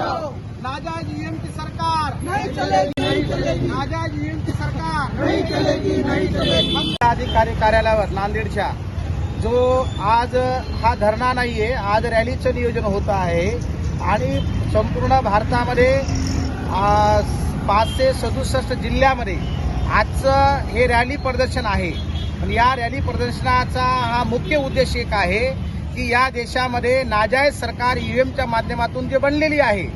आजाद ईएमची सरकार. अधिकारी कार्यालयावर नांदेडच्या. जो आज हा धरणा नाहीये आज रॅलीचं नियोजन होत आहे. आणि संपूर्ण भारतामध्ये पाचशे सदुसष्ट जिल्ह्यामध्ये आजचं हे रॅली प्रदर्शन आहे. आणि या रॅली प्रदर्शनाचा हा मुख्य उद्देश एक आहे. की या देशामध्ये नाजायज सरकार ईव्हीएमच्या माध्यमातून जे बनलेली आहे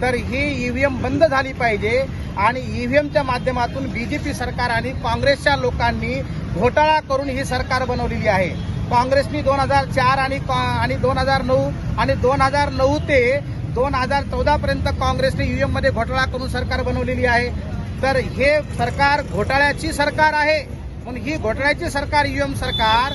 तर ही ईव्हीएम बंद झाली पाहिजे आणि ईव्हीएमच्या माध्यमातून बीजेपी सरकार आणि काँग्रेसच्या लोकांनी घोटाळा करून ही सरकार बनवलेली आहे. काँग्रेसनी दोन हजार चार आणि आणि दोन हजार नऊ आणि दोन हजार नऊ ते दोन हजार चौदा पर्यंत काँग्रेसने ईव्हीएममध्ये घोटाळा करून सरकार बनवलेली आहे. तर हे सरकार घोटाळ्याची सरकार आहे. म्हणून ही घोटाळ्याची सरकार ईव्हीएम सरकार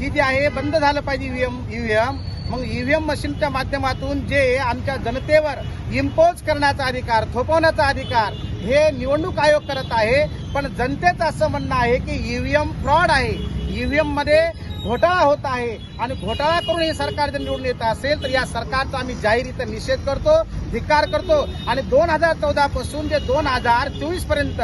ही जी आहे बंद झालं पाहिजे ईव्हीएम ईव्हीएम मग ईव्हीएम मशीनच्या माध्यमातून जे आमच्या जनतेवर इम्पोज करण्याचा अधिकार थोपवण्याचा अधिकार हे निवडणूक आयोग करत आहे. पण जनतेचं असं म्हणणं आहे की ईव्हीएम फ्रॉड आहे. ईव्हीएममध्ये घोटाळा होत आहे आणि घोटाळा करून हे सरकार जर निवडून येत असेल तर या सरकारचा आम्ही जाहीररित्या निषेध करतो धिक्कार करतो. आणि दोन हजार चौदा पासून जे दोन हजार चोवीसपर्यंत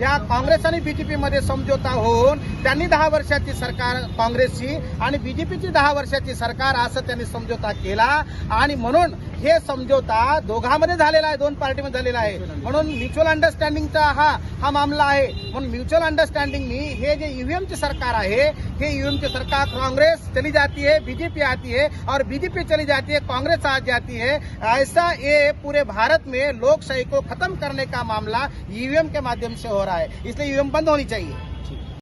या काँग्रेस आणि बीजेपी मध्ये समझोता होऊन त्यांनी दहा वर्षाची सरकार काँग्रेसची आणि बीजेपीची दहा वर्षाची सरकार असं त्यांनी समझोता केला. आणि म्हणून हे समझोता दोघांमध्ये झालेला आहे, दोन पार्टीमध्ये झालेला आहे. म्हणून म्युच्युअल अंडरस्टँडिंगचा हा हा मामला आहे. म्हणून म्युच्युअल अंडरस्टँडिंगनी हे जे ईव्हीएमचे सरकार हे ईव्हीएमचे सरकार कांग्रेस चली जाती है बीजेपी आती है और बीजेपी चली जाती है कांग्रेस आ जाती है ऐसा ये पूरे भारत में लोकशाही को खत्म करने का मामला ईवीएम के माध्यम से हो रहा है. इसलिए ईवीएम बंद होनी चाहिए.